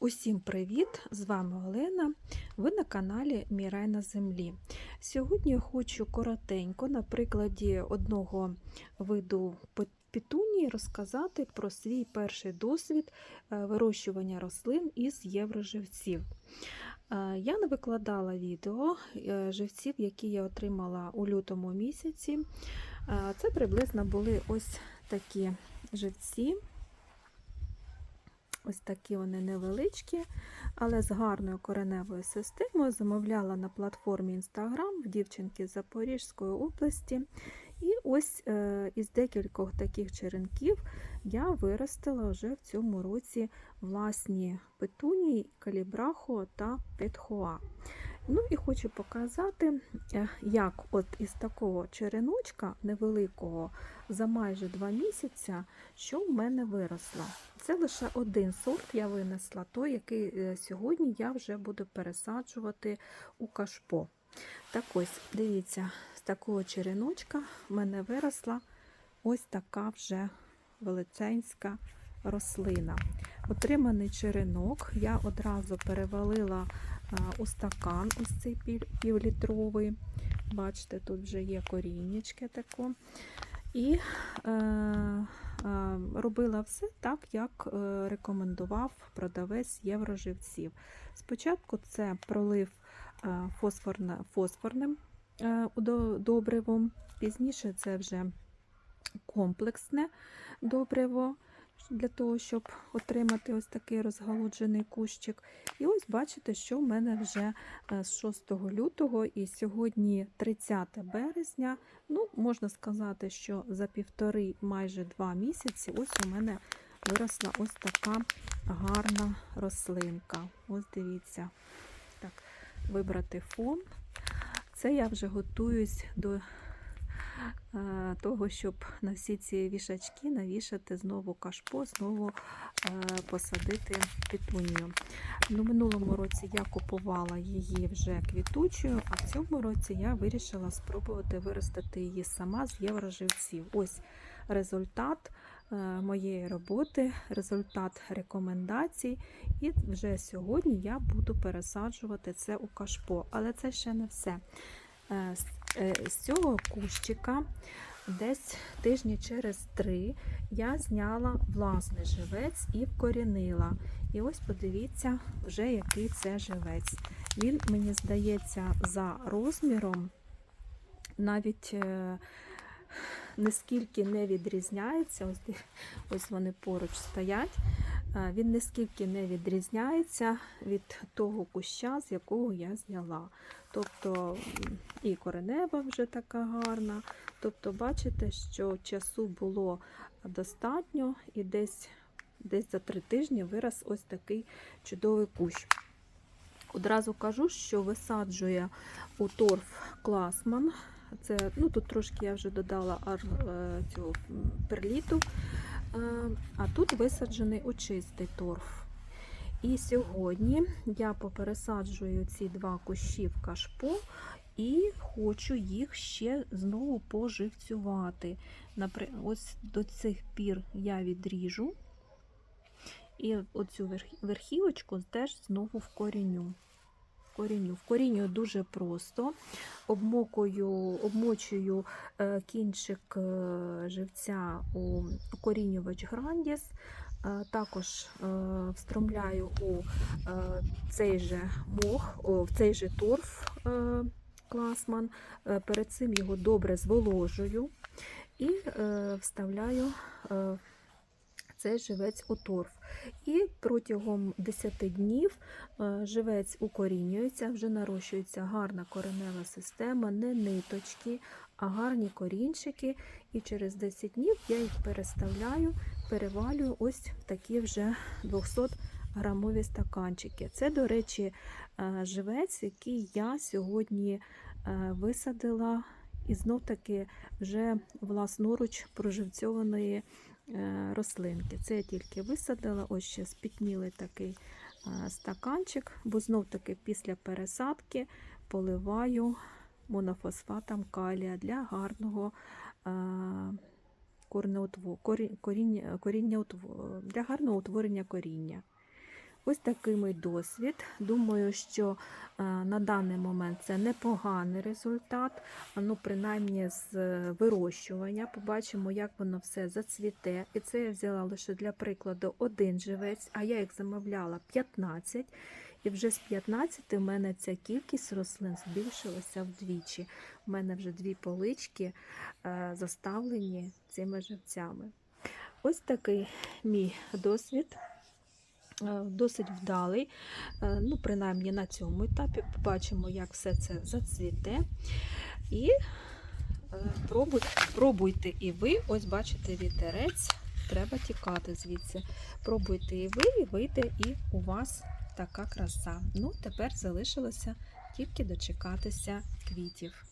Усім привіт! З вами Олена. Ви на каналі Мій на землі. Сьогодні я хочу коротенько, на прикладі одного виду пе- петунії, розказати про свій перший досвід е, вирощування рослин із євроживців. Е, Я не викладала відео е, живців, які я отримала у лютому місяці. Це приблизно були ось такі живці. Ось такі вони невеличкі, але з гарною кореневою системою. Замовляла на платформі Instagram в дівчинки з Запорізької області. І ось е, із декількох таких черенків я виростила вже в цьому році власні петунії, калібрахо та петхоа. Ну і хочу показати, е, як от із такого череночка невеликого за майже два місяці, що в мене виросло. Це лише один сорт я винесла, той, який е, сьогодні я вже буду пересаджувати у кашпо. Так ось, дивіться, з такого череночка в мене виросла ось така вже величенська рослина. Отриманий черенок я одразу перевалила у стакан, ось цей півлітровий. Бачите, тут вже є коріннячки тако. І е, е, робила все так, як е, рекомендував продавець євроживців. Спочатку це пролив е, фосфорне, фосфорним е, добривом, пізніше це вже комплексне добриво для того, щоб отримати ось такий розгалуджений кущик. І ось бачите, що в мене вже е, з 6 лютого і сьогодні 30 березня. Ну, можна сказати, що за півтори, майже два місяці, ось у мене виросла ось така гарна рослинка. Ось дивіться. Так, вибрати фон. Це я вже готуюсь до того, щоб на всі ці вішачки навішати знову кашпо, знову е, посадити петунію. Ну, минулому році я купувала її вже квітучою, а в цьому році я вирішила спробувати виростити її сама з євроживців. Ось результат е, моєї роботи, результат рекомендацій. І вже сьогодні я буду пересаджувати це у кашпо. Але це ще не все. Е, з- цього кущика десь тижні через три я зняла власний живець і вкорінила. І ось подивіться, вже який це живець. Він, мені здається, за розміром навіть е, нескільки не відрізняється. Ось, ось вони поруч стоять. Е, Він нескільки не відрізняється від того куща, з якого я зняла. Тобто і коренева вже така гарна. Тобто, бачите, що часу було достатньо, і десь, десь за три тижні вирос ось такий чудовий кущ. Одразу кажу, що висаджує у торф класман. Це, ну, тут трошки я вже додала ар, е, цього перліту, а тут висаджений у чистий торф. І сьогодні я попересаджую ці два кущі в кашпо і хочу їх ще знову поживцювати. Ось до цих пір я відріжу. І оцю верхівочку теж знову вкоріню. Вкоріню. Вкорінюю дуже просто. Обмокую, обмочую е, кінчик е, живця у укорінювач Грандіс. Е, Також встромляю у цей же мох, в цей же торф класман. Перед цим його добре зволожую і вставляю е, цей живець у торф. І протягом 10 днів е, живець укорінюється, вже нарощується гарна коренева система, не ниточки, а гарні корінчики. І через 10 днів я їх переставляю, перевалюю ось в такі вже 200 грамові стаканчики. Це, до речі, е, живець, який я сьогодні е, висадила і знов таки вже власноруч проживцьованої рослинки. Це я тільки висадила, ось ще спітнілий такий е, стаканчик, бо знов таки після пересадки поливаю монофосфатом калія для гарного е, коріння для гарного утворення коріння. Ось такий мій досвід. Думаю, що е, на даний момент це непоганий результат. Ну, принаймні з е, вирощування. Побачимо, як воно все зацвіте. І це я взяла лише для прикладу один живець, а я їх замовляла 15. І вже з 15 в мене ця кількість рослин збільшилася вдвічі. У мене вже дві полички е, заставлені цими живцями. Ось такий мій досвід. Е, Досить вдалий, Е, ну, принаймні на цьому етапі. Побачимо, як все це зацвіте. І е, пробуйте, пробуйте і ви. Ось бачите вітерець, треба тікати звідси. Пробуйте і ви, і вийде, і у вас така краса. Ну, тепер залишилося тільки дочекатися квітів.